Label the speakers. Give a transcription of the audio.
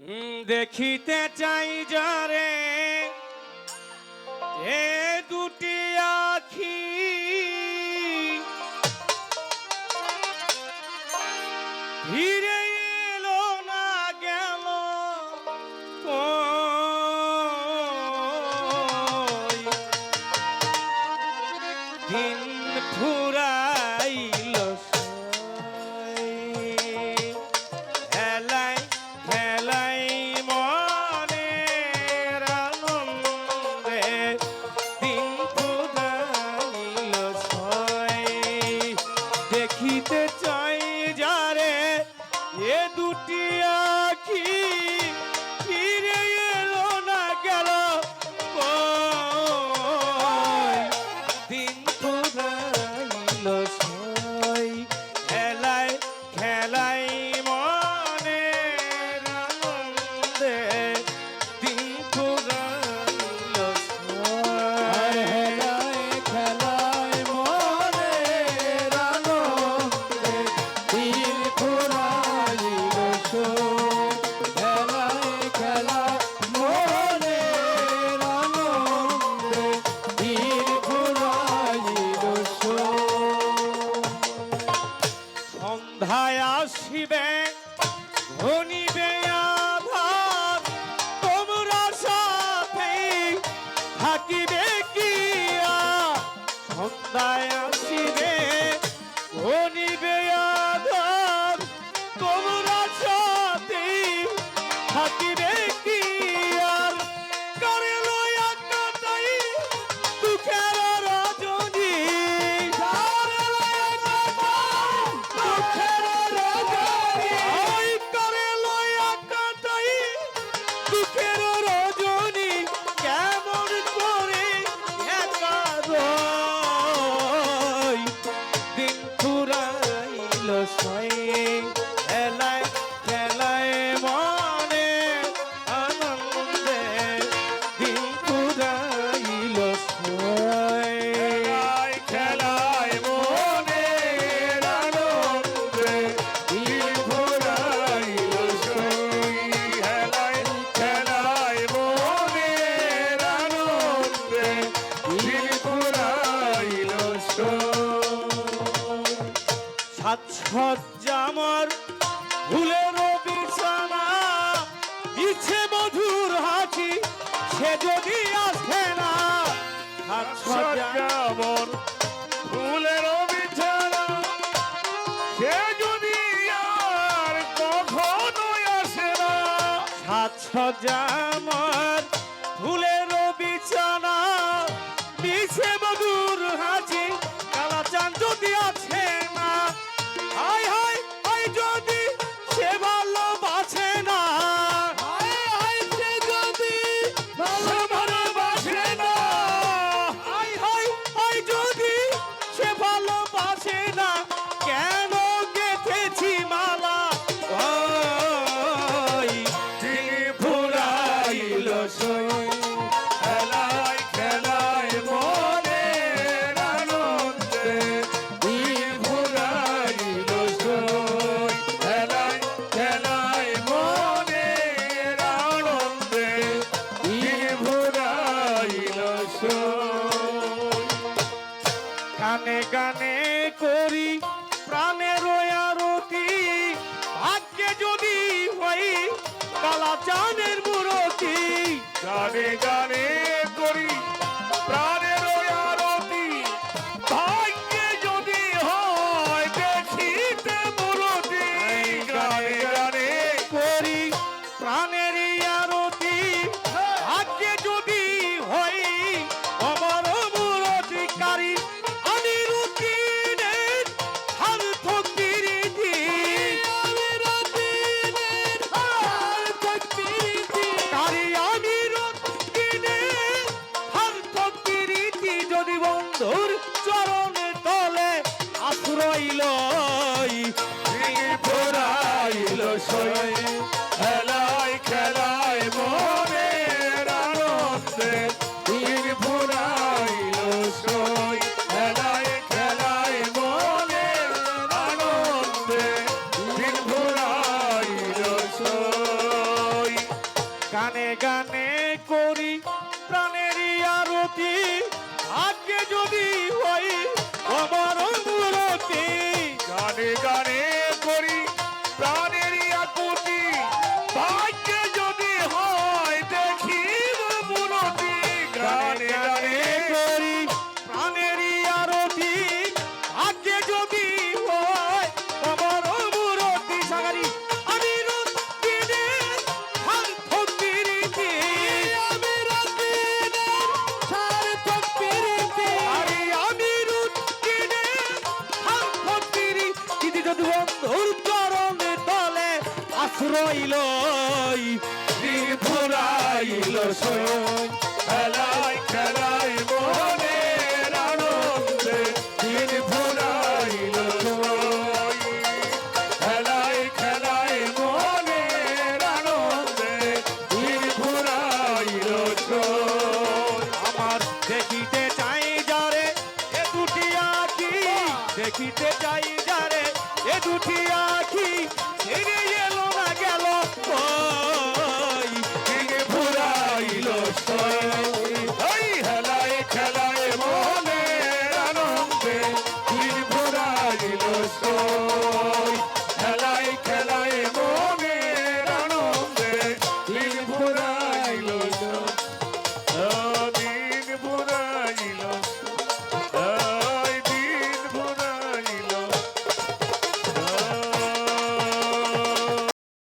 Speaker 1: দেখিতে চাই যারে এ দুটি আখি। ধীরে এলো না গেল দিন ধনী সজামত ফুলের বিছানা বিছে মধুর হাজি কালা চান যদি আছে চানের মুরতি।
Speaker 2: গানে গানে
Speaker 1: যদি চরণে তলে আশ্রয় লই
Speaker 2: ফুরাইল সই খেলাই খেলাই মনের আনন্দে দিন ফুরাইল সই। খেলাই মনের আনন্দে দিন ফুরাইল সই।
Speaker 1: আমার দেখিতে চাই যারে এ দুটি আঁকি। দেখিতে চাই দুটি আখি ছেড়ে গেল না গেল
Speaker 2: ভেঙে ফুরাইল ওই হেলায় খেলায় মনে আনন্দে দিন ফুরাইল হেলায় খেলায় মনে আনন্দে দিন ফুরাইল